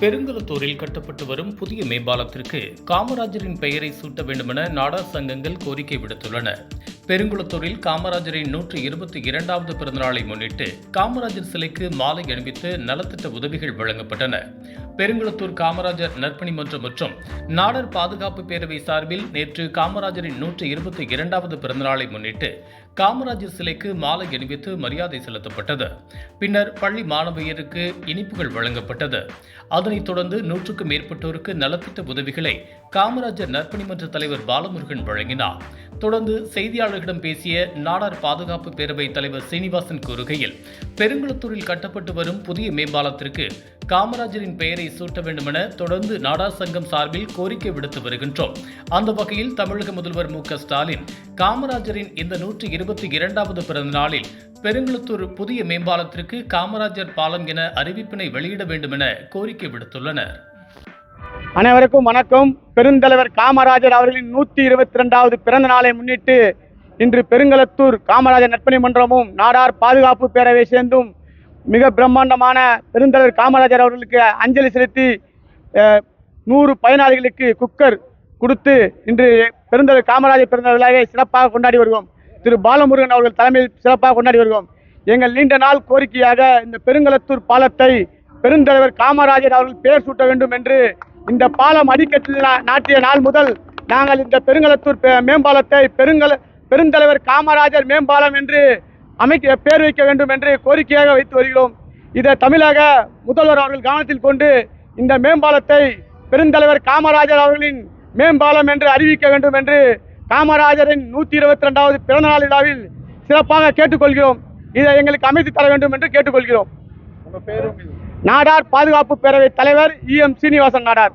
பெருங்குளத்தூரில் கட்டப்பட்டு வரும் புதிய மேம்பாலத்திற்கு காமராஜரின் பெயரை சூட்ட வேண்டுமென நாடார் சங்கங்கள் கோரிக்கை விடுத்துள்ளன. பெருங்குளத்தூரில் காமராஜரின் நூற்றி இருபத்தி இரண்டாவது பிறந்தநாளை முன்னிட்டு காமராஜர் சிலைக்கு மாலை அணிவித்து நலத்திட்ட உதவிகள் வழங்கப்பட்டன. பெருங்குளத்தூர் காமராஜர் நற்பணி மன்றம் மற்றும் நாடர் பாதுகாப்பு பேரவை சார்பில் நேற்று காமராஜரின் நூற்றி இருபத்தி இரண்டாவது பிறந்தநாளை முன்னிட்டு காமராஜர் சிலைக்கு மாலை அணிவித்து மரியாதை செலுத்தப்பட்டது. பின்னர் பள்ளி மாணவியருக்கு இனிப்புகள் வழங்கப்பட்டது. அதனைத் தொடர்ந்து நூற்றுக்கும் மேற்பட்டோருக்கு நலத்திட்ட உதவிகளை காமராஜர் நற்பணி மன்ற தலைவர் பாலமுருகன் வழங்கினார். தொடர்ந்து செய்தியாளர்களிடம் பேசிய நாடார் பாதுகாப்பு பேரவைத் தலைவர் சீனிவாசன் கூறுகையில் பெருங்குளத்தூரில் கட்டப்பட்டு வரும் புதிய மேம்பாலத்திற்கு காமராஜரின் பெயரை சூட்ட வேண்டுமென தொடர்ந்து நாடார் சங்கம் சார்பில் கோரிக்கை விடுத்து வருகின்றோம். அந்த வகையில் தமிழக முதல்வர் மு. ஸ்டாலின் காமராஜரின் இந்த நூற்றி இருபத்தி இரண்டாவது பிறந்த நாளில் பெருங்குளத்தூர் புதிய மேம்பாலத்திற்கு காமராஜர் பாலம் என அறிவிப்பினை வெளியிட வேண்டுமென கோரிக்கை விடுத்துள்ளனர். அனைவருக்கும் வணக்கம். பெருந்தலைவர் காமராஜர் அவர்களின் நூற்றி இருபத்தி ரெண்டாவது பிறந்த நாளை முன்னிட்டு இன்று பெருங்கலத்தூர் காமராஜர் நட்பணி மன்றமும் நாடார் பாதுகாப்பு பேரவை சேர்ந்தும் மிக பிரம்மாண்டமான பெருந்தலைவர் காமராஜர் அவர்களுக்கு அஞ்சலி செலுத்தி நூறு பயனாளிகளுக்கு குக்கர் கொடுத்து இன்று பெருந்தலைவர் காமராஜர் பிறந்த விழாவை சிறப்பாக கொண்டாடி வருகிறோம். திரு பாலமுருகன் அவர்கள் தலைமையில் சிறப்பாக கொண்டாடி வருகிறோம். எங்கள் நீண்ட நாள் கோரிக்கையாக இந்த பெருங்கலத்தூர் பாலத்தை பெருந்தலைவர் காமராஜர் அவர்கள் பெயர் சூட்ட வேண்டும் என்று இந்த பாலம் அடிக்கட்டில் நாட்டிய நாள் முதல் நாங்கள் இந்த பெருங்கலத்தூர் பே- மேம்பாலத்தை பெருங்கல பெருந்தலைவர் காமராஜர் மேம்பாலம் என்று அமைக்க பேர் வைக்க வேண்டும் என்று கோரிக்கையாக வைத்து வருகிறோம். இதை தமிழக முதல்வர் அவர்கள் கவனத்தில் கொண்டு இந்த மேம்பாலத்தை பெருந்தலைவர் காமராஜர் அவர்களின் மேம்பாலம் என்று அறிவிக்க வேண்டும் என்று காமராஜரின் நூற்றி இருபத்தி ரெண்டாவது பிறந்தநாள் விழாவில் சிறப்பாக கேட்டுக்கொள்கிறோம். இதை எங்களுக்கு அமைத்து தர வேண்டும் என்று கேட்டுக்கொள்கிறோம். நாடார் பாதுகாப்பு பேரவை தலைவர் இ எம் சீனிவாசன் நாடார்.